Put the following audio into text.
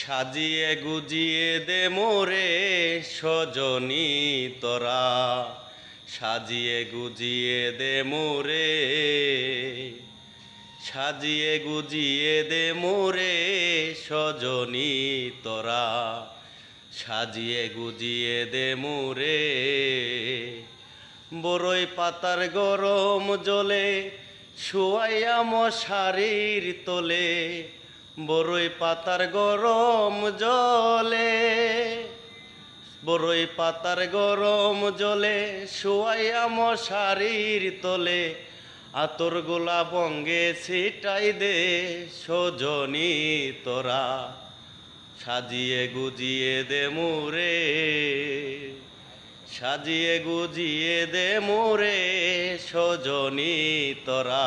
সাজিয়ে গুজিয়ে দে মোরে সজনী তোরা। সাজিয়ে গুজিয়ে দে মোরে, সাজিয়ে গুজিয়ে দে মোরে সজনী তোরা। সাজিয়ে গুজিয়ে দে মোরে বড়ই পাতার গরম জলে শুয়াইয়া মশারির তোলে। বড়ই পাতার গরম জলে বড়ই পাতার গরম জলে শুয়াইয়া মশারির তলে, আতর গোলা বঙ্গে ছিটাই দে সজনী তোরা, সাজিয়ে গুজিয়ে দে মোরে, সাজিয়ে গুজিয়ে দে মোরে সজনী তোরা।